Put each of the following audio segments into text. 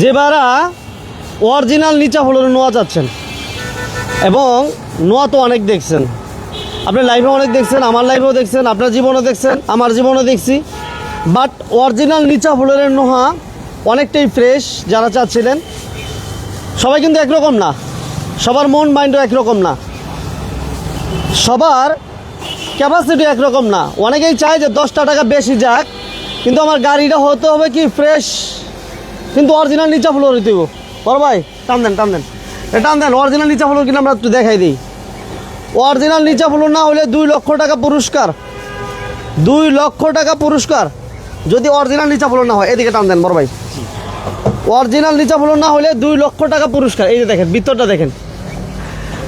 যে বারা অরিজিনাল নিচা হলুদ নোয়া চাচ্ছেন এবং নোয়া তো অনেক দেখছেন। আপনি লাইভে অনেক দেখছেন, আমার লাইভেও দেখছেন, আপনার জীবনও দেখছেন, আমার জীবনও দেখছি। বাট অরিজিনাল নিচা ফুলের নোহা অনেকটাই ফ্রেশ যারা চাচ্ছিলেন। সবাই কিন্তু একরকম না। সবার মন মাইন্ডও একরকম না। সবার ক্যাপাসিটি একরকম না। অনেকেই চায় যে দশটা টাকা বেশি যাক, কিন্তু আমার গাড়িটা হতে হবে কি ফ্রেশ কিন্তু অরিজিনাল নিচা ফ্লোর দিব বড় ভাই, টান দেন টান দেন। টান দেন অরিজিনাল নিচা ফ্লোর কিনা আমরা একটু দেখাই দিই। অরিজিনাল নিচা ফ্লোর না হলে দুই লক্ষ টাকা পুরস্কার। দুই লক্ষ টাকা পুরস্কার। যদি অরিজিনাল নিচা ফ্লোর না হয়, এদিকে টান দেন, বড় ভাই। অরিজিনাল নিচা ফ্লোর না হলে দুই লক্ষ টাকা পুরস্কার। এই যে দেখেন, ভিতরটা দেখেন।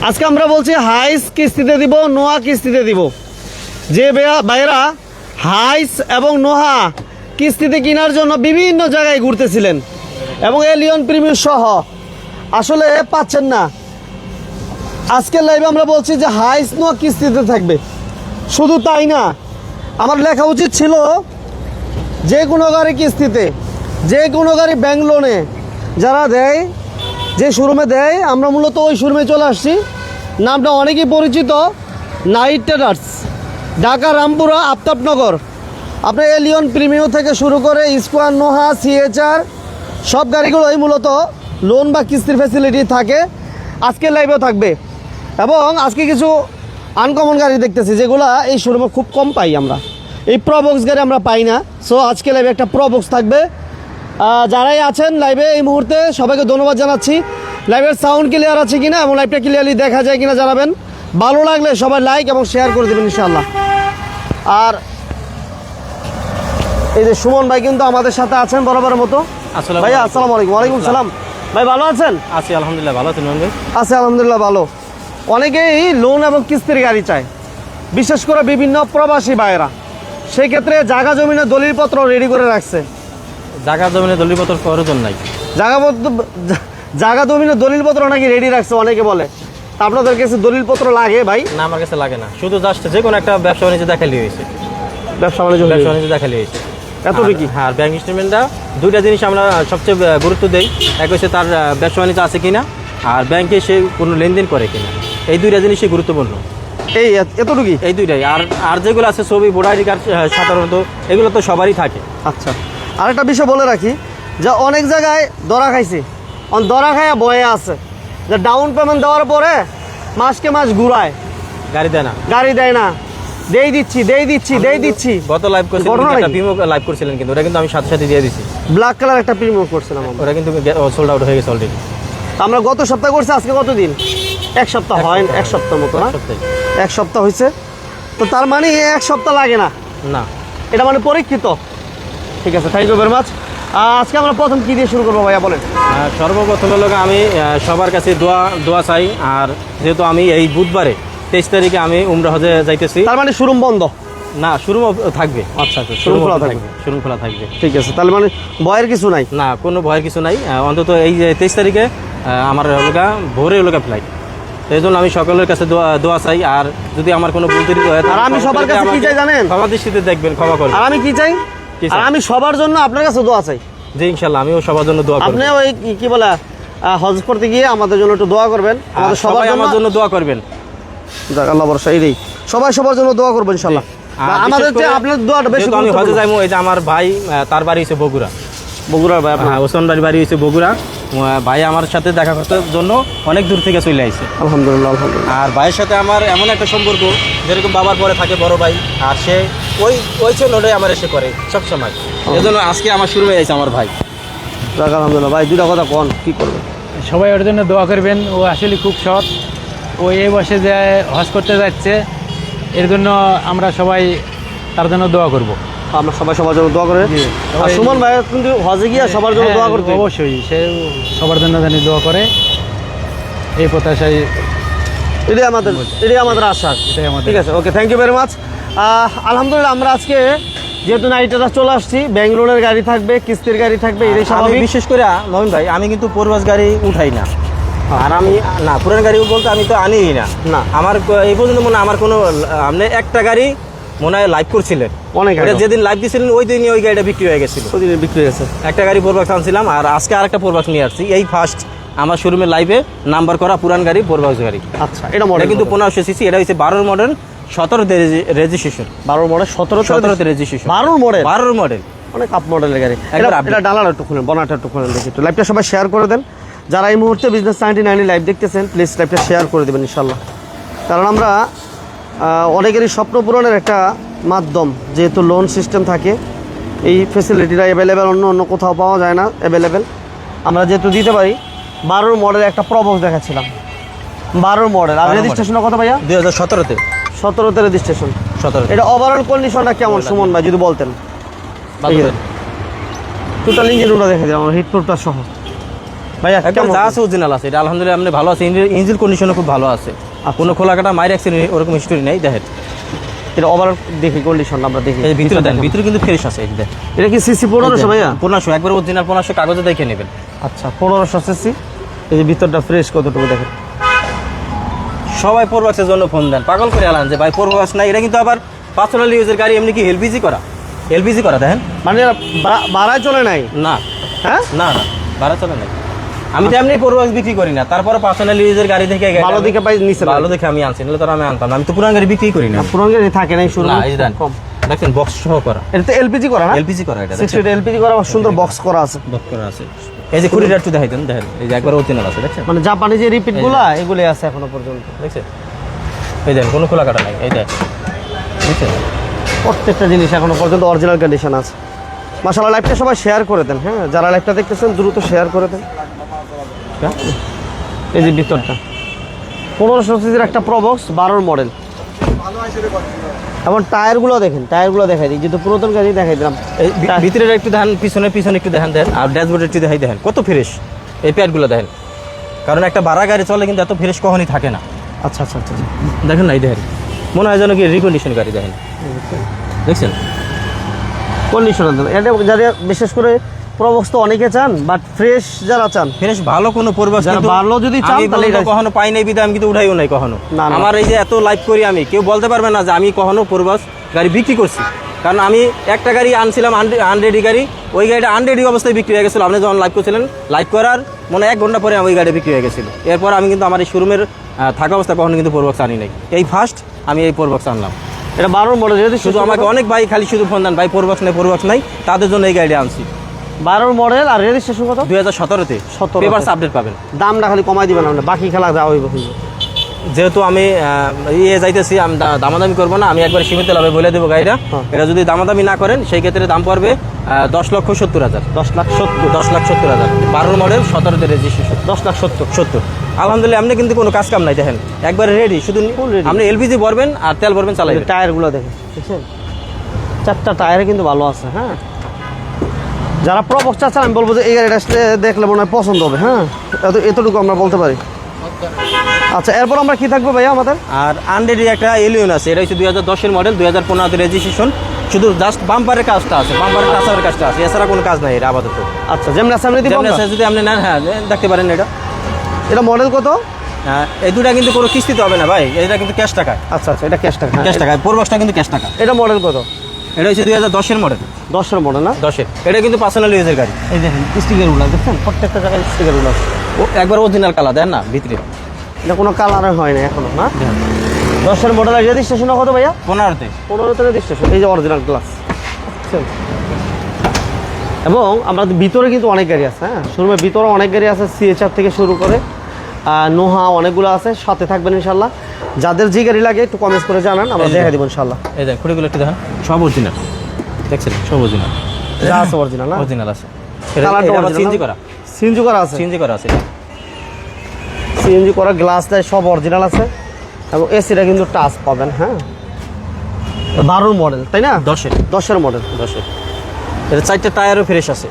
আজকে আমরা বলছি হাইস কিস্তিতে দিব, নোয়া কিস্তিতে দিব। যে বাইরা হাইস এবং নোহা কিস্তিতে কেনার জন্য বিভিন্ন জায়গায় ঘুরতেছিলেন। এবং এলিয়ন প্রিমিয়ার সহ, আসলে পাচ্ছেন না। আজকের লাইভে আমরা বলছি যে হাই স্নো কিস্তিতে থাকবে। শুধু তাই না, আমার লেখা উচিত ছিল যে কোনো গাড়ি কিস্তিতে, যে কোনো গাড়ি ব্যাংক লোনে যারা দেয়, যে শোরুমে দেয়, আমরা মূলত ওই শোরুমে চলে আসছি। নামটা অনেকই পরিচিত নাইট ট্রেডার্স ঢাকা, রামপুরা, আফতাবনগর। আপনার এলিয়ন প্রিমিও থেকে শুরু করে স্কোয়ার নোহা সিএচআর সব গাড়িগুলোই মূলত লোন বা কিস্তির ফ্যাসিলিটি থাকে। আজকের লাইভেও থাকবে। এবং আজকে কিছু আনকমন গাড়ি দেখতেছি, যেগুলা এই শোরুমে খুব কম পাই আমরা। এই প্রবক্স গাড়ি আমরা পাই না। সো আজকে লাইভে একটা প্রবক্স থাকবে। যারাই আছেন লাইভে এই মুহূর্তে, সবাইকে ধন্যবাদ জানাচ্ছি। লাইভের সাউন্ড ক্লিয়ার আছে কিনা এবং লাইভটা ক্লিয়ারলি দেখা যায় কিনা জানাবেন। ভালো লাগলে সবাই লাইক এবং শেয়ার করে দেবেন ইনশাল্লাহ আর এই যে সুমন ভাই কিন্তু আমাদের সাথে আছেন বরাবরের মতো। ভাইয়া আলাইকুম। আসসালামু আলাইকুম। ওয়ালাইকুম সালাম। ভাই ভালো আছেন? আছি আলহামদুলিল্লাহ ভালো আছেন ভাই আছে আলহামদুলিল্লাহ ভালো। অনেকেই লোন এবং কিস্তির গাড়ি চায়। বিশেষ করে বিভিন্ন প্রবাসী ভাইয়েরা। সেই ক্ষেত্রে জায়গা জমিনের দলিলপত্র রেডি করে রাখছে। জায়গা জমিনে দলিপত্র প্রয়োজন নাই। জায়গা জায়গা জমিনের দলিলপত্র নাকি রেডি রাখছে অনেকে বলে। তা আপনাদের কাছে দলিলপত্র লাগে ভাই? না আমার কাছে লাগে না। শুধু জাস্ট যে কোনো একটা ব্যবসা বাণিজ্য দেখালি হয়েছে। ব্যবসা বাণিজ্য ব্যবসা বাণিজ্য দেখালি হয়েছে। এতটুকুই? আর- হ্যাঁ ব্যাংক স্টেটমেন্টটা দুইটা জিনিস আমরা সবচেয়ে গুরুত্ব দেই। এক হচ্ছে তার ব্যবসা বাণিজ্য আছে কিনা আর ব্যাংকে সে কোনো লেনদেন করে কিনা। এই দুইটা জিনিসই গুরুত্বপূর্ণ। এই এত- এতটুকুই এই দুইটাই। আর আর যেগুলো আছে ছবি ভোটার কার্ড সাধারণত এগুলো তো সবারই থাকে। আচ্ছা। আরেকটা বিষয় বলে রাখি যে অনেক জায়গায় দরা খাইছি। অন দরা খাইয়া বয়ে আছে। যে ডাউন পেমেন্ট দেওয়ার পরে মাসকে মাস ঘুরায়। গাড়ি দেয় না। গাড়ি দেয় না। দেই দিচ্ছি দেই দিচ্ছি দেই দিচ্ছি। গত লাইভ করছিলেন ঘটনা একটা প্রিমো লাইভ করছিলেন কিন্তু ওটা কিন্তু আমি সাথে সাথে দিয়ে দিছি। ব্ল্যাক কালার একটা প্রিমিয়াম করছিলাম ওটা কিন্তু সোল্ড আউট হয়ে গেছে অলরেডি আমরা গত সপ্তাহ করছি আজকে কত দিন? এক সপ্তাহ হয় এক সপ্তাহ মতো না এক সপ্তাহ হয়েছে। তো তার মানে এক সপ্তাহ লাগে না? না। এটা মানে পরীক্ষিত? ঠিক আছে থ্যাংক ইউ ভেরি মাচ আজকে আমরা প্রথম কি দিয়ে শুরু করব ভাইয়া বলেন। সর্বপ্রথম হলো আমি সবার কাছে দোয়া দোয়া চাই আর যেহেতু আমি এই বুধবারে তেইশ তারিখে আমি উমরা হজে যাইতেছি। তার মানে শোরুম বন্ধ? না শুরু থাকবে। আচ্ছা আচ্ছা শোরুম খোলা থাকবে শুরু খোলা থাকবে। ঠিক আছে তাহলে মানে ভয়ের কিছু নাই? না কোনো ভয়ের কিছু নাই। অন্তত এই যে তেইশ তারিখে আমার হলোগা ভোরে হলোগা ফ্লাইট এই জন্য আমি সকলের কাছে দোয়া চাই। আর যদি আমার কোনো ভুল ত্রুটি হয় আর আমি সবার কাছে কি চাই জানেন? ক্ষমা দৃষ্টিতে দেখবেন ক্ষমা করবেন। আর আমি কি চাই? আর আমি সবার জন্য আপনার কাছে দোয়া চাই। যে ইনশাল্লাহ আমিও সবার জন্য দোয়া করব। আপনি ওই কি- বলে হজ করতে গিয়ে আমাদের জন্য একটু দোয়া করবেন। আর আমাদের সবার সবাই আমার জন্য দোয়া করবেন। যাক, আল্লাহ ভরসা সবাই সবার জন্য দোয়া করবেন ইনশাল্লাহ। আর আমাদের করে আপনার দোয়াটা বেশি আমি হজে। এই যে আমার ভাই তার বাড়ি হচ্ছে বগুড়া। বগুড়ার ভাই হ্যাঁ ওসমান বাড়ি বাড়ি হচ্ছে বগুড়া ভাই আমার সাথে দেখা করতে জন্য অনেক দূর থেকে চলে আসছে আলহামদুলিল্লাহ আলহামদুলিল্লাহ। আর ভাইয়ের সাথে আমার এমন একটা সম্পর্ক যেরকম বাবার পরে থাকে বড় ভাই আর সে ওই ওই ছেলেটাই আমার এসে করে সবসময়। এই জন্য আজকে আমার শুরু হয়ে গেছে আমার ভাই। আলহামদুলিল্লাহ ভাই দুটা কথা কন কি করবে সবাই ওর জন্য দোয়া করবেন ও আসলে খুব সৎ। ও এই বসে যে হজ করতে যাচ্ছে এর জন্য আমরা সবাই তার জন্য দোয়া করব। আমরা সবাই সবার জন্য দোয়া করে। আর সুমন ভাই কিন্তু হজে গিয়ে সবার জন্য হ্যাঁ, দোয়া করতে। অবশ্যই সে সবার জন্য জানি দোয়া করে। এই প্রত্যাশায় এটাই আমাদের এটাই আমাদের আশা। এটাই আমাদের ঠিক আছে okay thank you very much আলহামদুলিল্লাহ আমরা আজকে যেহেতু নাইটেরা চলে আসছি ব্যাঙ্গালোরের গাড়ি থাকবে কিস্তির গাড়ি থাকবে এটাই স্বাভাবিক। বিশেষ করে নবীন ভাই আমি কিন্তু পূর্বাস গাড়ি উঠাই না। আর আমি না পুরান গাড়ি বলতে আমি তো আনিই না। না। আমার এই পর্যন্ত মনে হয় আমার কোনো আপনি একটা গাড়ি মনে হয় লাইভ করছিলেন। অনেক। যেদিন লাইভ দিয়েছিলেন ওই দিনই ওই গাড়িটা বিক্রি হয়ে গেছিল। প্রতিদিন বিক্রি হয়েছে। একটা গাড়ি প্রোবাক্স আনছিলাম আর আজকে আর একটা প্রোবাক্স নিয়ে আসছি। এই ফার্স্ট আমার শোরুমে লাইভে নাম্বার করা পুরান গাড়ি প্রোবাক্স গাড়ি। আচ্ছা এটা মডেল কিন্তু পনেরোশো সিসি এটা হচ্ছে বারোর মডেল সতেরোতে রেজিস্ট্রেশন বারোর মডেল সতেরো সতেরোতে রেজিস্ট্রেশন বারোর মডেল বারোর মডেল অনেক আপ মডেলের গাড়ি। এটা ডালার একটু খুলেন বনাটা একটু খুলেন দেখি একটু। লাইভটা সবাই শেয়ার করে দেন। যারা এই মুহূর্তে বিজনেস নাইনটি নাইনে লাইভ দেখতেছেন প্লিজ লাইভটা শেয়ার করে দেবেন ইনশাল্লাহ কারণ আমরা অনেকেরই স্বপ্ন পূরণের একটা মাধ্যম যেহেতু লোন সিস্টেম থাকে এই ফেসিলিটিটা অ্যাভেলেবেল অন্য অন্য কোথাও পাওয়া যায় না অ্যাভেলেবেল আমরা যেহেতু দিতে পারি বারোর মডেলের একটা প্রবক্স দেখাচ্ছিলাম। বারোর মডেল আর 12 model। রেজিস্ট্রেশনের কথা ভাইয়া? দুই হাজার সতেরোতে। সতেরোতে রেজিস্ট্রেশন সতেরো এটা ওভারঅল কন্ডিশনটা কেমন সুমন ভাই যদি বলতেন? টোটাল ইঞ্জিন রুমটা দেখে দিলাম হিট প্রুফটা সহ। ভাইয়া একদম কেমন যা আছে অরিজিনাল আছে। এটা আলহামদুলিল্লাহ আপনি ভালো আছে। ইঞ্জিন কন্ডিশনও খুব ভালো আছে। আর কোনো খোলা কাটা মায়ের অ্যাক্সিডেন্ট ওরকম হিস্টোরি নেই দেখেন। এটা ওভারঅল দেখি কন্ডিশন আমরা দেখি। ভিতরে দেন ভিতরে কিন্তু ফ্রেশ আছে এটা কি সিসি পনেরোশো ভাইয়া? পনেরোশো একবার অরিজিনাল পনেরোশো কাগজে দেখে নেবেন। আচ্ছা পনেরোশো সিসি এই যে ভিতরটা ফ্রেশ কতটুকু দেখেন? সবাই প্রবাসের জন্য ফোন দেন। পাগল করে আলান যে ভাই প্রবাস নাই এটা কিন্তু আবার পার্সোনাল ইউজের গাড়ি এমনি কি এলপিজি করা? এলপিজি করা দেখেন। মানে চলে নাই? না। হ্যাঁ? না না ভাড়া চলে নাই। আমি তো এমনি প্রবাস বিক্রি করি না। তারপরে পার্সোনাল ইউজের গাড়ি থেকে ভালো দিকে পাই নিচে ভালো দেখে আমি আনছি নাহলে তো আমি আনতাম না। আমি তো পুরান গাড়ি বিক্রি করি না। পুরনো গাড়ি থাকে নাই শুরু না এই কম। দেখছেন বক্স সহ করা। এটা তো এলপিজি করা না? এলপিজি করা এটা সিক্স ফিট এলপিজি করা সুন্দর বক্স করা আছে। বক্স করা আছে। এই যে কুড়িটা একটু দেখাই দেন দেখেন এই যে একবার অরিজিনাল আছে দেখছেন? মানে জাপানি যে রিপিটগুলা এগুলো আছে এখনও পর্যন্ত। দেখছেন? এই দেন কোনো খোলা কাটা নাই এই দেখ দেখছেন? প্রত্যেকটা জিনিস এখনও পর্যন্ত অরিজিনাল কন্ডিশন আছে। মাসাল্লাহ লাইভটা সবাই শেয়ার করে দেন হ্যাঁ? যারা লাইভটা দেখতেছেন দ্রুত শেয়ার করে দেন। হ্যাঁ? এই যে ভিতরটা। পনেরোশো সিসির একটা প্রবক্স বারোর মডেল এবং টায়ারগুলো দেখেন টায়ারগুলো দেখাই দিই। যেহেতু পুরাতন গাড়ি দেখাই দিলাম। এই ভি- ভিতরে একটু দেখেন পিছনে পিছনে একটু দেখেন দেন। আর ড্যাশবোর্ড একটু দেখাই দেখেন। কত ফ্রেশ এই প্যাডগুলো দেখেন। কারণ একটা ভাড়া গাড়ি চলে কিন্তু এত ফ্রেশ কখনই থাকে না। আচ্ছা আচ্ছা আচ্ছা আচ্ছা। দেখেন না এই দেখেন। মনে হয় যেন কি রিকন্ডিশন গাড়ি দেখেন। দেখছেন? কন্ডিশনার এটা যারা বিশেষ করে প্রবক্স তো অনেকে চান বাট ফ্রেশ যারা চান ফ্রেশ ভালো কোনো পূর্বাস যারা কিন্তু ভালো যদি চান তাহলে কখনো পাই নাই বিধায় আমি কিন্তু উঠাইও নাই কখনো। আমার এই যে এত লাইভ করি আমি কেউ বলতে পারবে না যে আমি কখনো পূর্বাস গাড়ি বিক্রি করছি। কারণ আমি একটা গাড়ি আনছিলাম আনরেডি গাড়ি ওই গাড়িটা আনরেডি অবস্থায় বিক্রি হয়ে গেছিল। আপনি যখন লাইভ করছিলেন লাইভ করার মনে এক ঘণ্টা পরে ওই গাড়ি বিক্রি হয়ে গেছিল। এরপর আমি কিন্তু আমার এই শোরুমের থাকা অবস্থায় কখনো কিন্তু পূর্বক্স আনি নাই। এই ফার্স্ট আমি এই পূর্বক্স আনলাম। এটা বারোর মডেল যদি শুধু আমাকে অনেক ভাই খালি শুধু ফোন দেন ভাই পূর্বক্স নাই পূর্বক্স নাই। তাদের জন্য এই গাড়ি আনছি। বারোর মডেল আর রেজিস্ট্রেশন কত? দুই হাজার সতেরোতে। 17 পেপারস আপডেট পাবেন। দামটা খালি কমাই দিবেন আমরা বাকি খেলা যাওয়া হইব। যেহেতু আমি ইয়ে যাইতেছি আমি দামাদামি করব না আমি একবার সীমিত লাভে বলে দেবো গাড়িটা। হ্যাঁ। এটা যদি দামাদামি না করেন সেই ক্ষেত্রে দাম পড়বে দশ লক্ষ সত্তর হাজার। দশ লাখ সত্তর। দশ লাখ সত্তর হাজার। বারোর মডেল সতেরোতে রেজিস্ট্রেশন দশ লাখ সত্তর। সত্তর। আলহামদুলিল্লাহ আপনি কিন্তু কোনো কাজ কাম নাই দেখেন। একবার রেডি শুধু। আপনি এলপিজি ভরবেন আর তেল ভরবেন চালাইবেন টায়ারগুলো দেখেন চারটা টায়ারে কিন্তু ভালো আছে হ্যাঁ? যারা প্রবক্স চাচ্ছেন আমি বলব যে এই গাড়িটা দেখলে মনে হয় পছন্দ হবে হ্যাঁ? এত- এতটুকু আমরা বলতে পারি। আচ্ছা এরপর আমরা কি থাকব ভাইয়া আমাদের? আর আনরেডি একটা এলিয়ন আছে এটা হচ্ছে দুই হাজার দশের মডেল দুই হাজার পনেরোতে রেজিস্ট্রেশন শুধু জাস্ট বাম্পারের কাজটা আছে বাম্পারের টাচারের কাজটা আছে এছাড়া কোনো কাজ নাই এটা আপাতত। আচ্ছা যেমন আমরা যেমন যদি আপনি নেন হ্যাঁ দেখতে পারেন এটা। এটা মডেল কত? হ্যাঁ, এই দুটা কিন্তু কোনো কিস্তিতে হবে না ভাই এটা কিন্তু ক্যাশ টাকা আচ্ছা আচ্ছা এটা ক্যাশ টাকা। ক্যাশ টাকা পূর্বাসটা কিন্তু ক্যাশ টাকা। এটা মডেল কত? এটা হচ্ছে দুই হাজার দশের মডেল দশের মডেল না? দশের। এটা কিন্তু পার্সোনাল ইউজের গাড়ি। এই দেখেন স্টিকারগুলো দেখছেন? প্রত্যেকটা জায়গায় স্টিকারগুলো আছে। ও একবার অরিজিনাল কালার দেন না ভিতরে। এটা কোনো কালারে হয় না এখনও না? দশের মডেল রেজিস্ট্রেশন কত ভাইয়া? পনেরোতে। পনেরোতে রেজিস্ট্রেশন এই যে অরিজিনাল গ্লাস এবং আমাদের ভিতরে কিন্তু অনেক গাড়ি আছে হ্যাঁ? শোরুমের ভিতরে অনেক গাড়ি আছে সিএচআর থেকে শুরু করে নোহা অনেকগুলো আছে সাথে থাকবেন ইনশাল্লাহ যাদের যে গাড়ি লাগে একটু কমেন্ট করে জানান আমরা দেখা দেবো ইনশাল্লাহ এই দেখ খুঁড়িগুলো একটু দেখেন। সব অরিজিনাল দেখছেন? সব অরিজিনাল যা আছে অরিজিনাল না? অরিজিনাল আছে। সিএনজি করা। সিএনজি করা আছে? সিএনজি করা আছে। সিএনজি করা গ্লাস দেয় সব অরিজিনাল আছে। এবং এসিটা কিন্তু টাচ পাবেন হ্যাঁ? বারোর মডেল তাই না? দশের। দশের মডেল দশের। এটা চারটে টায়ারও ফ্রেশ আছে।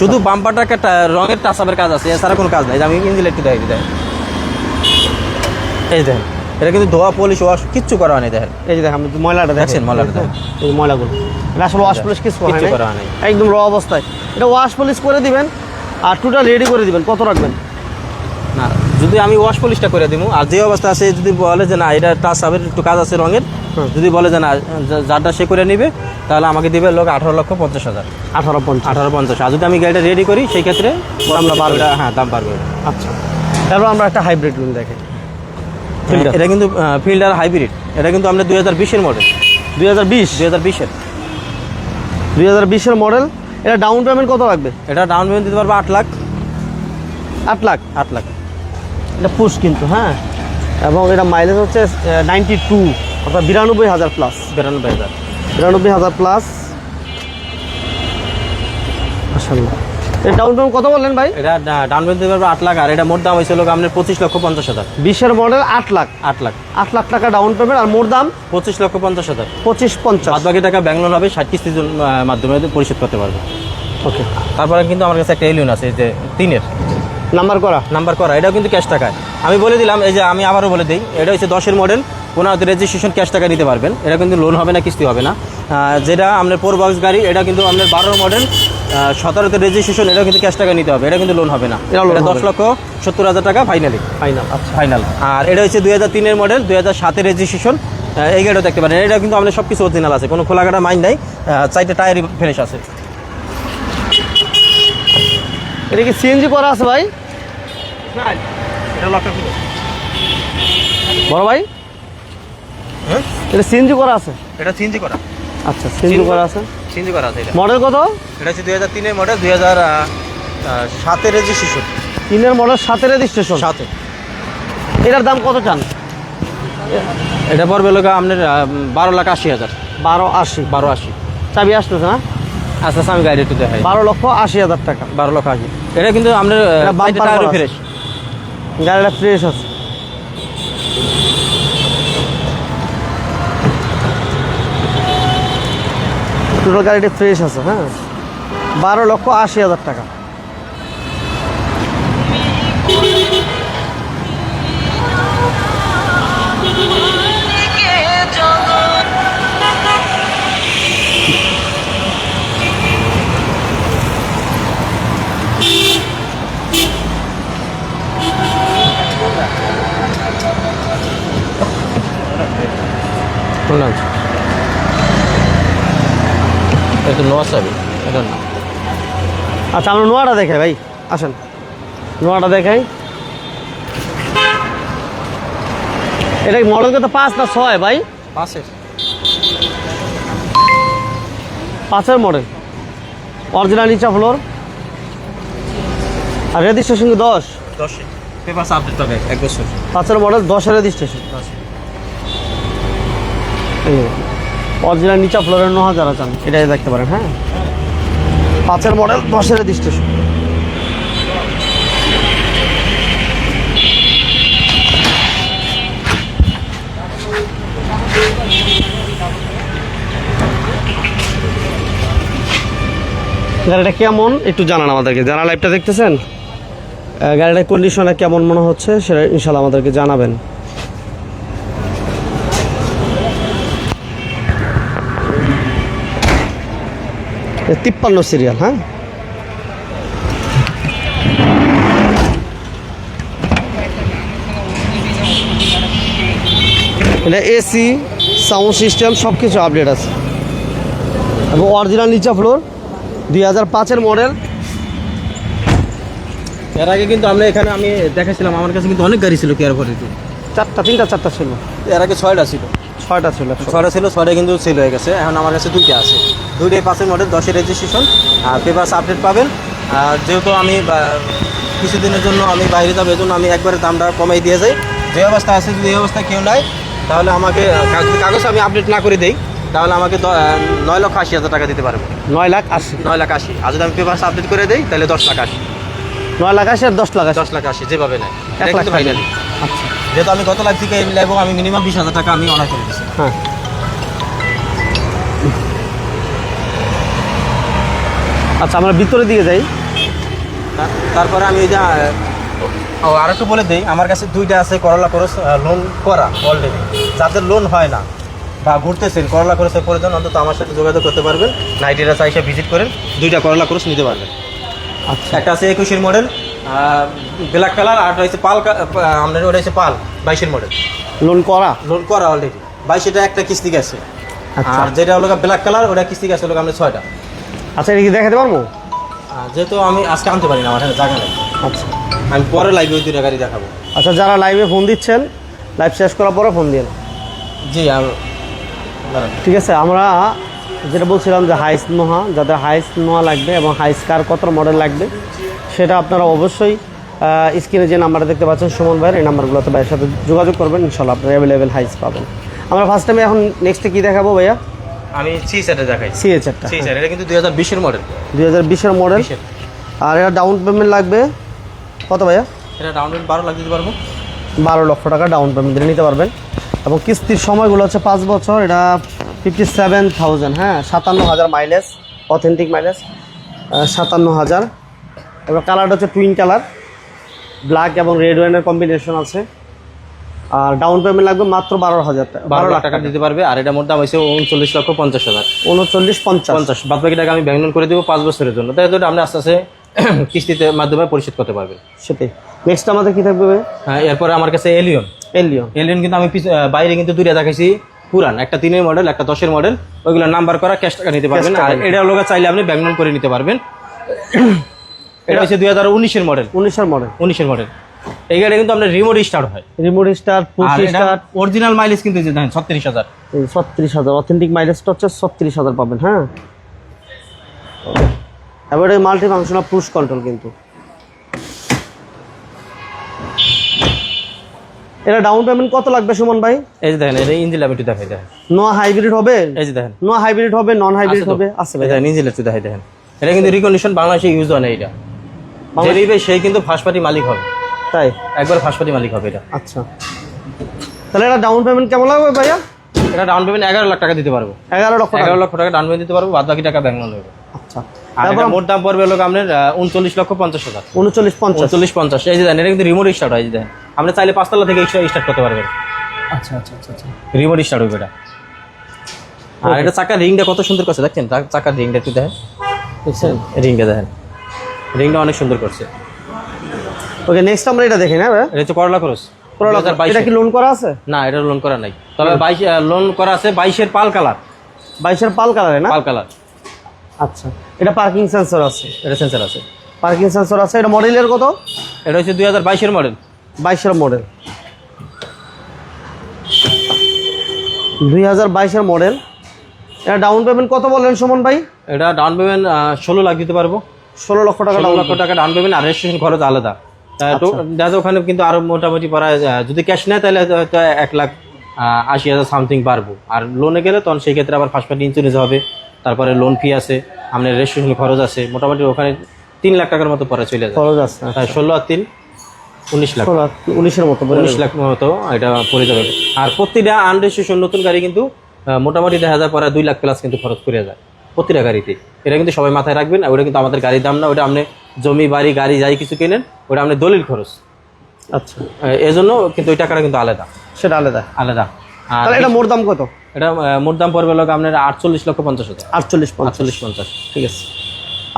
শুধু বাম্পারটা একটা রঙের টাচাপের কাজ আছে এছাড়া কোনো কাজ নাই। আমি ইঞ্জিন একটু দেখাই দেখেন এই দেখেন এটা কিন্তু ধোয়া পলিশ ওয়াশ কিচ্ছু করা হয়নি দেখেন। এই যে দেখেন ময়লাটা দেখছেন ময়লাটা দেখেন? এই ময়লাগুলো। এটা আসলে ওয়াশ পলিশ কিছু কিচ্ছু করা নাই। হয়নি। একদম র অবস্থায়। এটা ওয়াশ পলিশ করে দিবেন আর টোটাল রেডি করে দিবেন। কত রাখবেন? যদি আমি ওয়াশ পলিশটা করে দিব আর যে অবস্থা আছে যদি বলে যে না এটা টাচ সাবের একটু কাজ আছে রঙের যদি বলে যে না যারটা সে করে নিবে তাহলে আমাকে দিবে লোক আঠারো লক্ষ পঞ্চাশ হাজার। আঠারো পঞ্চাশ। আঠারো পঞ্চাশ। আর যদি আমি গাড়িটা রেডি করি সেই ক্ষেত্রে দামটা বাড়বে। হ্যাঁ দাম বাড়বে। আচ্ছা। তারপর আমরা একটা হাইব্রিড রুম দেখি। এটা কিন্তু ফিল্ডার হাইব্রিড এটা কিন্তু আমরা দুই হাজার বিশের মডেল দুই হাজার বিশ? দুই হাজার বিশের। দুই হাজার বিশের মডেল এটা ডাউন পেমেন্ট কত লাগবে? এটা ডাউন পেমেন্ট দিতে পারব আট লাখ। আট লাখ। আট লাখ। এটা পুশ কিন্তু হ্যাঁ? এবং এটা মাইলেজ হচ্ছে নাইনটি টু অর্থাৎ বিরানব্বই হাজার প্লাস বিরানব্বই হাজার। বিরানব্বই হাজার প্লাস মাশাআল্লাহ। এটা ডাউন পেমেন্ট কত বললেন ভাই? এটা ডাউন পেমেন্ট দিতে পারব আট লাখ আর এটা মোট দাম হয়েছিল আপনার পঁচিশ লক্ষ পঞ্চাশ হাজার। বিশের মডেল আট লাখ। আট লাখ। আট লাখ টাকা ডাউন পেমেন্ট আর মোট দাম? পঁচিশ লক্ষ পঞ্চাশ হাজার। পঁচিশ পঞ্চাশ। বাদ বাকি টাকা ব্যাঙ্গলোর হবে ষাট কিস্তির মাধ্যমে পরিশোধ করতে পারবে। ওকে তারপরে কিন্তু আমার কাছে একটা এলিয়ন আছে যে তিনের। নাম্বার করা? নাম্বার করা এটাও কিন্তু ক্যাশ টাকায়। আমি বলে দিলাম এই যে আমি আবারও বলে দিই এটা হচ্ছে দশের মডেল পনেরোতে রেজিস্ট্রেশন ক্যাশ টাকা নিতে পারবেন। এটা কিন্তু লোন হবে না কিস্তি হবে না। যেটা আপনার ফোর বক্স গাড়ি এটা কিন্তু আপনার বারো মডেল সতেরোতে রেজিস্ট্রেশন এটা কিন্তু ক্যাশ টাকা নিতে হবে এটা কিন্তু লোন হবে না। এটা দশ লক্ষ সত্তর হাজার টাকা ফাইনালি ফাইনাল আচ্ছা। ফাইনাল আর এটা হচ্ছে দুই হাজার তিনের মডেল দুই হাজার সাতের রেজিস্ট্রেশন এই গাড়িও দেখতে পারেন। এটা কিন্তু আমাদের সব কিছু অরিজিনাল আছে কোনো খোলাঘাটা মাইন্ড নাই চারটে টায়ারই ফিনিশ আছে। এটা কি সিএনজি করা আছে ভাই? বড় ভাই? হ্যাঁ? এটা সিএনজি করা আছে? এটা সিএনজি করা। আচ্ছা সিএনজি করা আছে। সিএনজি করা আছে এটা। মডেল কত? এটা হচ্ছে দুই হাজার তিনের মডেল দুই হাজার সাতের রেজিস্ট্রেশন তিনের মডেল সাতের রেজিস্ট্রেশন সাথে এটার দাম কত চান? এটা পড়বে লোক আপনার বারো লাখ আশি হাজার। বারো আশি। বারো আশি। চাবি আসতেছে না? আচ্ছা আমি গাড়ি একটু দেখাই। বারো লক্ষ আশি হাজার টাকা। বারো লক্ষ আশি। এটা কিন্তু আপনার ফ্রেশ গাড়িটা ফ্রেশ আছে। টোটাল গাড়িটা ফ্রেশ আছে হ্যাঁ? বারো লক্ষ আশি হাজার টাকা। শুনলাম এটা নোয়া চাবি এটা না। আচ্ছা আমরা নোয়াটা দেখাই ভাই আসেন। নোয়াটা দেখাই। এটা মডেল কত? পাঁচ না ছয় ভাই? পাশের পাঁচের মডেল অরিজিনাল নিচা ফ্লোর আর রেজিস্ট্রেশন কি দশ? দশে। পেপার আপডেট পাবে এক বছর। পাঁচের মডেল দশের রেজিস্ট্রেশন অরিজিনাল নিচা ফ্লোরের ন হাজার চান এটাই দেখতে পারেন হ্যাঁ? পাঁচের মডেল দশের রেজিস্ট্রেশন গাড়িটা কেমন? একটু জানান আমাদেরকে। যারা লাইভটা দেখতেছেন গাড়িটার কন্ডিশনে কেমন মনে হচ্ছে, সেটা ইনশাল্লাহ আমাদেরকে জানাবেন। তিপ্পান্ন সিরিয়াল হ্যাঁ? এটা এসি সাউন্ড সিস্টেম সব কিছু আপডেট আছে। এবং অরিজিনাল নিচা ফ্লোর দুই হাজার পাঁচের মডেল এর আগে কিন্তু আমরা এখানে আমি দেখেছিলাম আমার কাছে কিন্তু অনেক গাড়ি ছিল কেয়ার করে চারটা তিনটা চারটা ছিল। এর আগে ছয়টা ছিল। ছয়টা ছিল ছয়টা ছিল ছয়টা কিন্তু সেল হয়ে গেছে। এখন আমার কাছে দুইটা আছে। দুইটাই পাঁচের মডেল দশের রেজিস্ট্রেশন আর পেপারস আপডেট পাবেন। আর যেহেতু আমি কিছুদিনের জন্য আমি বাইরে যাব এই জন্য আমি একবারে দামটা কমাই দিয়ে যাই। যে অবস্থা আছে যদি এই অবস্থা কেউ নাই তাহলে আমাকে যদি কাগজ আমি আপডেট না করে দেই তাহলে আমাকে নয় লক্ষ আশি হাজার টাকা দিতে পারবে। নয় লাখ আশি। নয় লাখ আশি। আর যদি আমি পেপারস আপডেট করে দেই তাহলে দশ লাখ আশি। নয় লাখ আশি আর দশ লাখ দশ লাখ আশি যেভাবে নেয়। ফাইনালি আচ্ছা। যেহেতু আমি গত লাখ থেকে নেব আমি মিনিমাম বিশ হাজার টাকা আমি অনার করে দিচ্ছি হ্যাঁ। আচ্ছা আমরা ভিতরের দিকে যাই। তারপরে আমি ওই যে ও আর একটু বলে দিই আমার কাছে দুইটা আছে করলা খরচ লোন করা অলরেডি যাদের লোন হয় না বা ঘুরতেছেন করলা খরচের প্রয়োজন অন্তত আমার সাথে যোগাযোগ করতে পারবেন। নাইটিরা চাইসে ভিজিট করেন দুইটা করলা খরচ নিতে পারবেন। আচ্ছা। একটা আছে একুশের মডেল ব্ল্যাক কালার আর রয়েছে পাল ওটা হচ্ছে পাল বাইশের মডেল লোন করা? লোন করা অলরেডি বাইশেটা একটা কিস্তি গেছে। আচ্ছা। আর যেটা হলো ব্ল্যাক কালার ওটা কিস্তি গেছে হলো আপনার ছয়টা। আচ্ছা এটা কি দেখাতে পারব? আর যেহেতু আমি আজকে আনতে পারি না আমার জায়গা নেই। আচ্ছা। আমি পরে লাইভে ওই দুটা গাড়ি দেখাবো। আচ্ছা যারা লাইভে ফোন দিচ্ছেন লাইভ শেষ করার পরে ফোন দিয়ে জি দাঁড়ান। ঠিক আছে আমরা যেটা বলছিলাম যে হাইস নোহা যাদের হাইস নোহা লাগবে এবং হাইস কার কত মডেল লাগবে সেটা আপনারা অবশ্যই স্ক্রিনে যে নাম্বার দেখতে পাচ্ছেন সুমন ভাইয়ের এই নাম্বারগুলোতে ভাইয়ের সাথে যোগাযোগ করবেন ইনশাল্লাহ আপনারা অ্যাভেলেবেল হাইস পাবেন। আমরা ফার্স্ট টাইমে এখন নেক্সটে কী দেখাবো ভাইয়া? আমি সি সেটে দেখাই। সিএচ একটা সি সেট এটা কিন্তু দুই হাজার বিশের মডেল দুই হাজার বিশের মডেল আর এটা ডাউন পেমেন্ট লাগবে কত ভাইয়া? এটা ডাউন পেমেন্ট বারো লাখ দিতে পারব। বারো লক্ষ টাকা ডাউন পেমেন্ট নিতে পারবেন। এবং কিস্তির সময়গুলো হচ্ছে পাঁচ বছর এটা ফিফটি সেভেন থাউজেন্ড হ্যাঁ সাতান্ন হাজার মাইলেজ অথেন্টিক মাইলেজ সাতান্ন হাজার। এবার কালারটা হচ্ছে টুইন কালার ব্ল্যাক এবং রেড ওয়াইনের কম্বিনেশন আছে। আর ডাউন পেমেন্ট লাগবে মাত্র বারো হাজার টাকা বারো লাখ টাকা দিতে পারবে আর এটার মধ্যে হয়েছে উনচল্লিশ লক্ষ পঞ্চাশ হাজার। উনচল্লিশ পঞ্চাশ। পঞ্চাশ। বাদ বাকি টাকা আমি ব্যাংক লোন করে দেবো পাঁচ বছরের জন্য। তাই এটা আপনি আস্তে আস্তে কিস্তিতে মাধ্যমে পরিশোধ করতে পারবেন সেটাই। নেক্সট আমাদের কী থাকবে হ্যাঁ এরপরে আমার কাছে এলিয়ন এলিয়ন এলিয়ন কিন্তু আমি বাইরে কিন্তু দুইটা দেখাইছি। পুরান একটা তিনের মডেল একটা দশের মডেল ওইগুলো নাম্বার করা ক্যাশ টাকা নিতে পারবেন। আর এটা লোক চাইলে আপনি ব্যাংক লোন করে নিতে পারবেন। এটা হচ্ছে দুই হাজার উনিশের মডেল উনিশের মডেল উনিশের মডেল এই গাড়ি কিন্তু আপনার রিমোট স্টার্ট হয়। রিমোট অরিজিনাল মাইলেজ কিন্তু দেখেন ছত্রিশ হাজার। ছত্রিশ হাজার অথেন্টিক মাইলেজটা হচ্ছে ছত্রিশ হাজার পাবেন হ্যাঁ? এবার মাল্টি ফাংশনাল পুশ কন্ট্রোল কিন্তু। এটা ডাউন পেমেন্ট কত লাগবে সুমন ভাই? এই যে দেখেন এটা ইঞ্জিন একটু দেখাই দেখেন। নো হাইব্রিড হবে? এই যে দেখেন। নো হাইব্রিড হবে নন হাইব্রিড হবে? আছে ভাই। দেখেন ইঞ্জিন দেখাই দেখেন। এটা কিন্তু রিকন্ডিশন বাংলাদেশে ইউজ হয় না এটা যে নিবে সেই কিন্তু ফার্স্ট পার্টি মালিক হবে। তাই? একবার ফার্স্ট পার্টি মালিক হবে এটা। আচ্ছা। তাহলে এটা ডাউন পেমেন্ট কেমন লাগবে ভাইয়া? এটা ডাউন পেমেন্ট এগারো লাখ টাকা দিতে পারব। এগারো লক্ষ টাকা। এগারো লক্ষ টাকা ডাউন পেমেন্ট দিতে পারব বাদ বাকি টাকা ব্যাংক লোন নেবে আচ্ছা। তারপর মোট দাম পড়বে হলো আপনার উনচল্লিশ লক্ষ পঞ্চাশ হাজার। উনচল্লিশ পঞ্চাশ। উনচল্লিশ পঞ্চাশ। এই যে দেন এটা কিন্তু রিমোট স্টার্ট হয় দেন। আপনি চাইলে পাঁচতলা থেকে স্টার্ট করতে পারবেন। আচ্ছা আচ্ছা আচ্ছা আচ্ছা। রিমোট স্টার্ট হবে এটা। আর এটা চাকার রিংটা কত সুন্দর করছে দেখছেন? চাকার রিংটা একটু দেখেন রিংটা দেখেন রিংটা অনেক সুন্দর করছে। ওকে নেক্সট আমরা এটা দেখি না এটা হচ্ছে করলা খরচ করোলা এটা কি লোন করা আছে? না এটা লোন করা নাই। তবে বাইশ লোন করা আছে বাইশের পাল কালার। বাইশের পাল কালারে না? Pearl colour. আচ্ছা এটা পার্কিং সেন্সর আছে। এটা সেন্সর আছে। পার্কিং সেন্সর আছে এটা মডেলের কত? এটা হচ্ছে দুই হাজার বাইশের মডেল বাইশের মডেল দুই হাজার বাইশের মডেল এটা ডাউন পেমেন্ট কত বললেন সুমন ভাই? এটা ডাউন পেমেন্ট ষোলো লাখ দিতে পারব। ষোলো লক্ষ টাকা লক্ষ টাকা ডাউন পেমেন্ট আর রেজিস্ট্রেশন খরচ আলাদা। তো দেখা ওখানে কিন্তু আরও মোটামুটি আহ, যদি ক্যাশ নেয় তাহলে এক লাখ আশি হাজার সামথিং পারব আর লোনে গেলে তখন সেই ক্ষেত্রে আবার ফার্স্ট পার্টি ইন্স্যুরেন্স হবে তারপরে লোন ফি আছে আপনার রেজিস্ট্রেশন খরচ আছে মোটামুটি ওখানে তিন লাখ টাকার মতো পরে চলে যায়। খরচ আছে তাই ষোলো আর তিন উনিশ লাখ। উনিশের মতো উনিশ লাখ মতো এটা পড়ে যাবে। আর প্রতিটা আনরেজিস্ট্রেশন নতুন গাড়ি কিন্তু মোটামুটি দেখা যায় পরে দুই লাখ প্লাস কিন্তু খরচ করে যায়। প্রতিটা গাড়িতে। এটা কিন্তু সবাই মাথায় রাখবেন ওটা কিন্তু আমাদের গাড়ির দাম না ওটা আপনি জমি বাড়ি গাড়ি যাই কিছু কেনেন ওটা আপনি দলিল খরচ। আচ্ছা। এজন্য কিন্তু ওই টাকাটা কিন্তু আলাদা। সেটা আলাদা। আলাদা। আর এটা মোট দাম কত? এটা মোট দাম পড়বে লোক আপনার আটচল্লিশ লক্ষ পঞ্চাশ হাজার। আটচল্লিশ আটচল্লিশ পঞ্চাশ ঠিক আছে।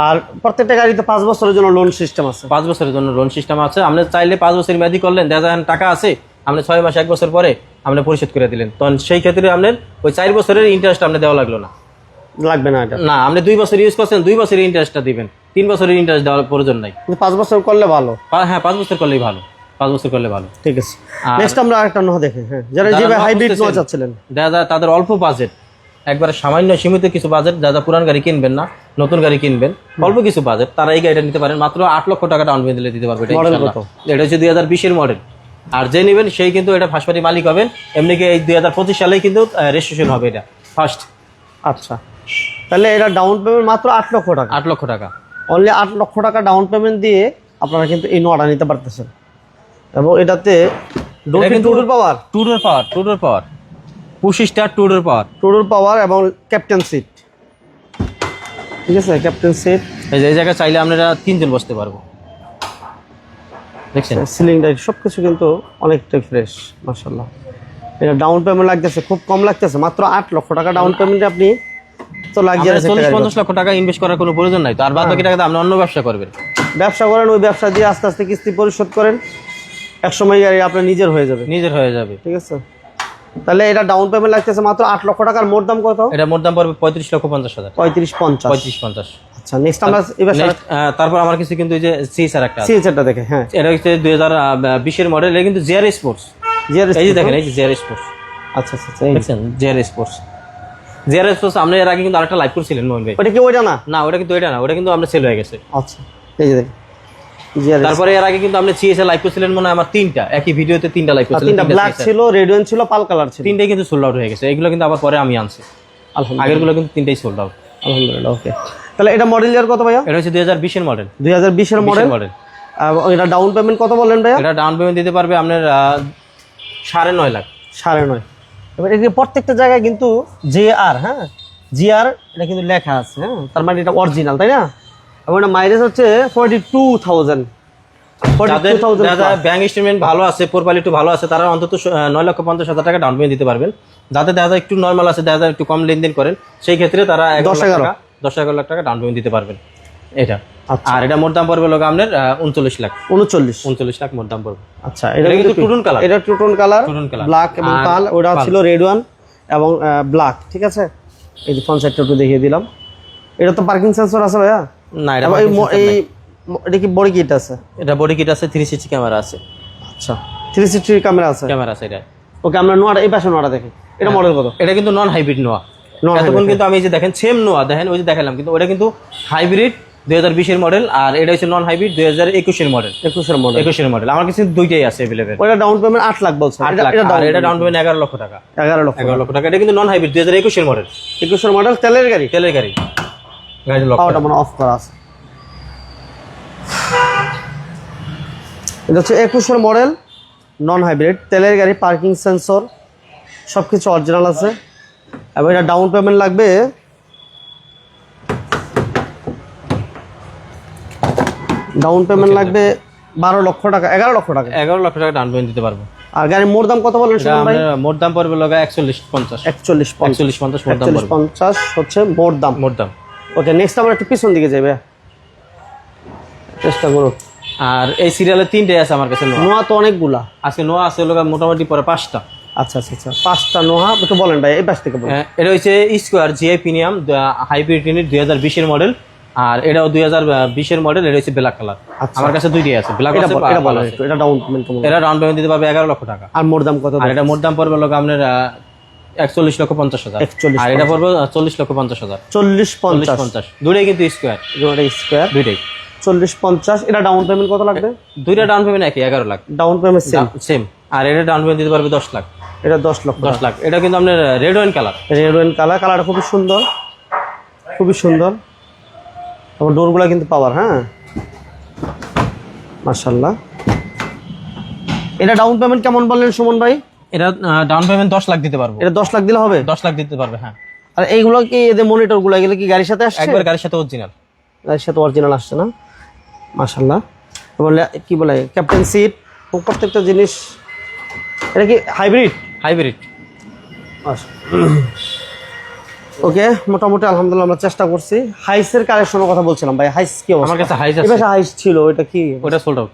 আর প্রত্যেকটা গাড়িতে পাঁচ বছরের জন্য লোন সিস্টেম আছে। পাঁচ বছরের জন্য লোন সিস্টেম আছে। আপনি চাইলে পাঁচ বছর মেয়াদি করলেন দেখা যায় টাকা আছে আপনি ছয় মাস এক বছর পরে আপনি পরিশোধ করে দিলেন। তখন সেই ক্ষেত্রে আপনার ওই চার বছরের ইন্টারেস্ট আপনি দেওয়া লাগল না। লাগবে না এটা। না আপনি দুই বছর ইউজ করছেন দুই বছরের ইন্টারেস্টটা দিবেন। তিন বছরের ইন্টারেস্ট দেওয়ার প্রয়োজন নাই। কিন্তু পাঁচ বছর করলে ভালো। হ্যাঁ পাঁচ বছর করলেই ভালো। পাঁচ বছর করলে ভালো। ঠিক আছে। নেক্সট আমরা আরেকটা নোয়া দেখি হ্যাঁ। যারা যে হাইব্রিড নোয়া চাচ্ছিলেন। যায় তাদের অল্প বাজেট একবারে সামান্য সীমিত কিছু বাজেট যারা পুরান গাড়ি কিনবেন না নতুন গাড়ি কিনবেন অল্প কিছু বাজেট তারা এই গাড়িটা নিতে পারেন। মাত্র আট লক্ষ টাকা ডাউন পেমেন্ট দিলে দিতে পারবে এটা হচ্ছে দুই হাজার বিশের মডেল আর যে নেবেন সেই কিন্তু এটা ফার্স্ট পার্টি মালিক হবেন। এমনি কি এই দুই হাজার পঁচিশ সালেই কিন্তু রেজিস্ট্রেশন হবে এটা ফার্স্ট আচ্ছা। তাহলে এটা ডাউন পেমেন্ট মাত্র আট লক্ষ টাকা। আট লক্ষ টাকা। অনলি আট লক্ষ টাকা ডাউন পেমেন্ট দিয়ে আপনারা কিন্তু এই নোয়াটা নিতে পারতেছেন। এবং এটাতে two door power two door power two door power push start two door power two door power এবং ক্যাপ্টেন সিট ঠিক আছে ক্যাপ্টেন সিট এই যে এই জায়গায় চাইলে আপনারা তিনজন বসতে পারব। দেখছেন? সিলিং লাইট সব কিছু কিন্তু অনেকটাই ফ্রেশ মার্শাল্লাহ এটা ডাউন পেমেন্ট লাগতেছে খুব কম লাগতেছে মাত্র আট লক্ষ টাকা ডাউন পেমেন্টে আপনি তো লাগিয়ে চল্লিশ পঞ্চাশ লক্ষ টাকা ইনভেস্ট করার কোনো প্রয়োজন নাই তো আর বাদ বাকি টাকা আপনি অন্য ব্যবসা করবেন? ব্যবসা করেন ওই ব্যবসা দিয়ে আস্তে আস্তে কিস্তি পরিশোধ করেন। এক সময় গাড়ি আপনার নিজের হয়ে যাবে। নিজের হয়ে যাবে। ঠিক আছে? তাহলে এটা ডাউন পেমেন্ট লাগতেছে মাত্র আট লক্ষ টাকার মোট দাম কত? এটা মোট দাম পড়বে পঁয়ত্রিশ লক্ষ পঞ্চাশ হাজার। পঁয়ত্রিশ পঞ্চাশ। পঁয়ত্রিশ পঞ্চাশ। আচ্ছা নেক্সট আমরা এবার তারপর আমার কিছু কিন্তু এই যে সিএসআর একটা আছে। সিএচআরটা দেখে হ্যাঁ। এটা হচ্ছে দুই হাজার বিশের মডেল এটা কিন্তু জিআর স্পোর্টস জিআর এই যে দেখেন এই যে জিআর স্পোর্টস আচ্ছা আচ্ছা আচ্ছা দেখছেন? জিআর স্পোর্টস জিআর স্পোর্টস আমরা এর আগে কিন্তু আরেকটা লাইভ করছিলেন মোহন ভাই। ওটা কি ওইটা না? না ওটা কিন্তু এটা না ওটা কিন্তু আমরা সেল হয়ে গেছে। আচ্ছা এই যে তারপরে এর আগে কিন্তু আপনি সিএসএ লাইভ করছিলেন মনে হয় আমার তিনটা একই ভিডিওতে তিনটা লাইভ করছিলেন তিনটা ব্ল্যাক ছিল রেডিয়ন ছিল পাল কালার ছিল। তিনটাই কিন্তু সোল্ড আউট হয়ে গেছে এগুলো কিন্তু আবার পরে আমি আনছি। আলহামদুলিল্লাহ। আগেরগুলো কিন্তু তিনটাই সোল্ড আউট আলহামদুলিল্লাহ ওকে তাহলে এটা মডেল ইয়ার কত ভাইয়া? এটা হচ্ছে দুই হাজার বিশের মডেল দুই হাজার বিশের মডেল মডেল এটা ডাউন পেমেন্ট কত বললেন ভাইয়া? এটা ডাউন পেমেন্ট দিতে পারবে আপনার আহ, সাড়ে নয় লাখ। সাড়ে নয়। এবার যে প্রত্যেকটা জায়গায় কিন্তু জে আর হ্যাঁ? জি আর এটা কিন্তু লেখা আছে হ্যাঁ? তার মানে এটা অরিজিনাল তাই না? এবং এটা মাইলেজ হচ্ছে forty two thousand bank statement ভালো আছে প্রোফাইল একটু ভালো আছে তারা অন্তত নয় লক্ষ পঞ্চাশ হাজার টাকা ডাউন পেমেন্ট দিতে পারবেন। যাদের দেখা যায় একটু নর্মাল আছে দেখা যায় একটু কম লেনদেন করেন সেই ক্ষেত্রে তারা দশ এগারো। দশ এগারো লাখ টাকা ডাউন পেমেন্ট দিতে পারবেন। এটা। আচ্ছা। আর এটা মোট দাম পড়বে লোক আপনার উনচল্লিশ লাখ। উনচল্লিশ। উনচল্লিশ লাখ মোট দাম পড়বে। আচ্ছা এটা কিন্তু টুটুন কালার এটা two tone colour two tone colour black এবং পাল ওটা ছিল রেড ওয়ান এবং ব্ল্যাক ঠিক আছে? এই যে ফ্রন্ট সাইডটা একটু দেখিয়ে দিলাম। এটা তো পার্কিং সেন্সর আছে ভাইয়া? না এটা এই এটা কি বডি কিট আছে? এটা বডি কিট আছে থ্রি সিক্সটি ক্যামেরা আছে। আচ্ছা থ্রি সিক্সটি ক্যামেরা আছে? ক্যামেরা আছে এটা। ওকে আমরা নোয়াটা এই পাশে নোয়াটা দেখি। এটা মডেল কত? এটা কিন্তু নন হাইব্রিড নোয়া এতক্ষণ কিন্তু আমি যে দেখেন সেম নোয়া দেখেন ওই যে দেখালাম কিন্তু ওটা কিন্তু হাইব্রিড দুই হাজার বিশের মডেল আর এটা হচ্ছে নন হাইব্রিড দুই হাজার একুশের মডেল একুশের মডেল একুশের মডেল আমার কাছে দুইটাই আছে অ্যাভেলেবেল ওটা ডাউন পেমেন্ট আট লাখ বলছে। আট লাখ। এটা আর এটা ডাউন পেমেন্ট এগারো লক্ষ টাকা। এগারো লক্ষ। এগারো লক্ষ টাকা। এটা কিন্তু নন হাইব্রিড দুই হাজার একুশের মডেল একুশের মডেল তেলের গাড়ি? তেলের গাড়ি। গাড়ির লক্ষ পাওয়াটা মানে অফ করা আছে। এটা হচ্ছে একুশের মডেল নন হাইব্রিড তেলের গাড়ি পার্কিং সেন্সর সব কিছু অরিজিনাল আছে। এবং এটা ডাউন পেমেন্ট লাগবে ডাউন পেমেন্ট লাগবে বারো লক্ষ টাকা এগারো লক্ষ টাকা। এগারো লক্ষ টাকা ডাউন পেমেন্ট দিতে পারব। আর গাড়ির মোট দাম কত বলেন ভাই? মোট দাম পড়বে লগা একচল্লিশ পঞ্চাশ। একচল্লিশ একচল্লিশ পঞ্চাশ মোট দাম পঞ্চাশ হচ্ছে মোট দাম। মোট দাম। ওকে নেক্সট আমরা একটু পিছন দিকে যাবে চেষ্টা করো আর এই সিরিয়ালে তিনটে আছে আমার কাছে নোয়া তো অনেকগুলা। আজকে নোয়া আছে লগা মোটামুটি পরে পাঁচটা। আচ্ছা আচ্ছা আচ্ছা। পাঁচটা নোহা একটু বলেন ভাই এই পাশ থেকে হ্যাঁ, এটা হচ্ছে square GI premium hybrid unit দুই হাজার বিশের মডেল আর এটাও দুই হাজার বিশের মডেল এটা হচ্ছে ব্ল্যাক কালার আচ্ছা। আমার কাছে দুইটাই আছে। ব্ল্যাক এটা বল- এটা এটা ডাউন পেমেন্ট এরা ডাউন পেমেন্ট দিতে পারবে এগারো লক্ষ টাকা। আর মোট দাম কত আর এটা মোট দাম পড়বে লোক আপনার একচল্লিশ লক্ষ পঞ্চাশ হাজার। 41 আর এটা পড়বে চল্লিশ লক্ষ পঞ্চাশ হাজার। চল্লিশ পঞ্চাশ। পঞ্চাশ। দুইটাই কিন্তু স্কোয়ার স্কোয়ার দুইটাই। চল্লিশ পঞ্চাশ। এটা ডাউন পেমেন্ট কত লাগবে? দুইটা ডাউন পেমেন্ট একই এগারো lakh. Down payment same same আর এটা ডাউন পেমেন্ট দিতে পারবে দশ লাখ। এটা দশ লক্ষ দশ লাখ। এটা কিন্তু আপনার red wine colour red wine colour কালারটা খুবই সুন্দর। খুবই সুন্দর। এবং ডোরগুলো কিন্তু পাওয়ার হ্যাঁ? মার্শাল্লাহ এটা ডাউন পেমেন্ট কেমন বললেন সুমন ভাই? এটা ডাউন পেমেন্ট দশ লাখ দিতে পারব। এটা দশ লাখ দিলে হবে? দশ লাখ দিতে পারবে হ্যাঁ। আর এইগুলো কি এদের মনিটরগুলো এগুলো কি গাড়ির সাথে আসছে? একবার গাড়ির সাথে অরিজিনাল গাড়ির সাথে অরিজিনাল আসছে না? মাশাল্লাহ এবং লে- কি বলে ক্যাপ্টেন সিট প্রত্যেকটা জিনিস এটা কি হাইব্রিড হাইব্রিড ওকে মোটামুটি আলহামদুলিল্লাহ আমরা চেষ্টা করছি। হাইসের কালেকশনের কথা বলছিলাম ভাই হাইস কি অবস্থা? আমার কাছে এই আছে। পাশে হাইস ছিল ওইটা কি? ওটা সোল্ড আউট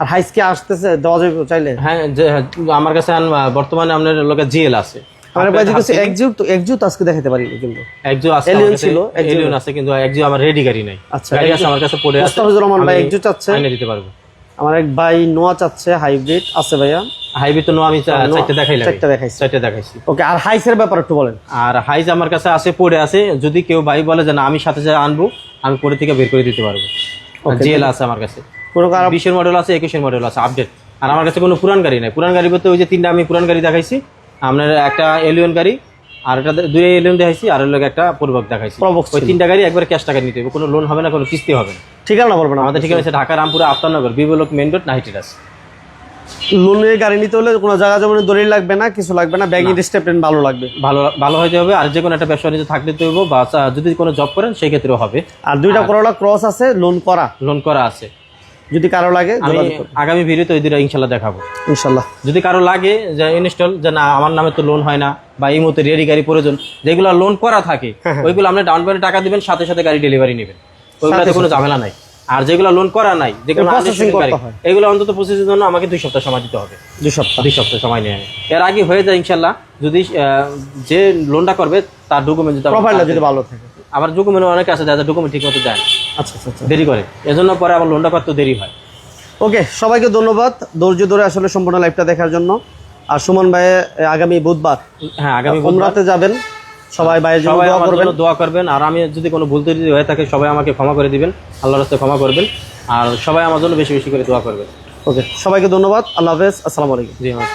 আর হাইস কি আসতেছে? দেওয়া যাবে চাইলে? হ্যাঁ হ্যাঁ, আমার কাছে বর্তমানে আপনার লোকের জিএল আছে। আমার ভাই যদি একজুট তো একজুট আজকে দেখাতে পারি কিন্তু। একজো আছে কাছে, ছিল, Alien আছে কিন্তু একজো আমার রেডি গাড়ি নাই। আচ্ছা, গাড়ি আছে আমার কাছে পড়ে আছে। মোস্তাফিজুর রহমান ভাই আমি একজুট চাচ্ছে। আইনে দিতে পারব। আমার এক ভাই নোয়া চাচ্ছে হাইব্রিড আছে ভাইয়া। হাইব্রিড তো আমি চারটে দেখাইলাম। চারটে দেখাইছি। চারটে দেখাইছি। ওকে আর হাইসের ব্যাপার একটু বলেন। আর হাইজ আমার কাছে আছে পড়ে আছে। যদি কেউ ভাই বলে যে না আমি সাথে সাথে আনব আমি পরে থেকে বের করে দিতে পারব। আছে আমার কাছে। কোনো বিশের মডেল আছে একুশের মডেল আছে আপডেট আর আমার কাছে কোনো পুরান গাড়ি নাই। পুরান গাড়ি বলতে ওই যে তিনটা আমি পুরান গাড়ি দেখাইছি। আপনার একটা এলিয়ন গাড়ি আর একটা দুই এলিয়ন দেখাইছি আর হলো একটা পূর্বক দেখাইছি। ওই তিনটা গাড়ি একবার ক্যাশ টাকা নিতে হবে। কোনো লোন হবে না কোনো কিস্তি হবে না। ঠিকানা বলবেন আমাদের ঠিকানা হচ্ছে Dhaka Rampura Aftabnagar B block main road নাইটিরাস লোনের গাড়ি নিতে হলে কোনো জায়গা জমিনে দলিল লাগবে না কিছু লাগবে না ব্যাগিং স্টেটমেন্ট ভালো লাগবে। ভালো ভালো হইতে হবে আর যে কোনো একটা ব্যবসা নিতে থাকলে তো বা যদি কোনো জব করেন সেই ক্ষেত্রেও হবে। আর দুইটা করোলা ক্রস আছে লোন করা। লোন করা আছে। যদি কারও লাগে। আগামী ভিডিওতে ওই দুটো ইনশাল্লাহ দেখাবো। ইনশাল্লাহ যদি কারও লাগে যে ইনস্টল যে না আমার নামে তো লোন হয় না বা এই মুহূর্তে রেডি গাড়ি প্রয়োজন যেগুলো লোন করা থাকে হ্যাঁ, ওইগুলো আপনি ডাউন পেমেন্ট টাকা দিবেন সাথে সাথে গাড়ি ডেলিভারি নেবেন। ওইগুলোতে কোনো ঝামেলা নাই। আর যেগুলো লোন করা নাই যেগুলো। এগুলো অন্তত প্রসেসের জন্য আমাকে দুই সপ্তাহ সময় দিতে হবে। দুই সপ্তাহ। দুই সপ্তাহ সময় নিয়ে। এর আগে হয়ে যায় ইনশাল্লাহ যদি যে লোনটা করবে তার ডকুমেন্ট যদি প্রোফাইলটা যদি ভালো থাকে। আবার ডকুমেন্ট অনেক আছে যাদের ডকুমেন্ট ঠিক মতো যায় না। আচ্ছা আচ্ছা আচ্ছা। দেরি করে। এজন্য পরে আবার লোনটা করতে দেরি হয়। ওকে সবাইকে ধন্যবাদ। ধৈর্য ধরে আসলে সম্পূর্ণ লাইভটা দেখার জন্য। আর সুমন ভাই আগামী বুধবার হ্যাঁ আগামী বুধবার। যাবেন। সবাই ভাইয়ের জন্য সবাই দোয়া আমার করবেন। জন্য দোয়া করবেন। আর আমি যদি কোনো ভুল ত্রুটি হয়ে থাকে সবাই আমাকে ক্ষমা করে দিবেন। আল্লাহর রাস্তায় ক্ষমা করবেন। আর সবাই আমার জন্য বেশি বেশি করে দোয়া করবেন। ওকে সবাইকে ধন্যবাদ। আল্লাহ হাফেজ। আসসালামু আলাইকুম। জি আমার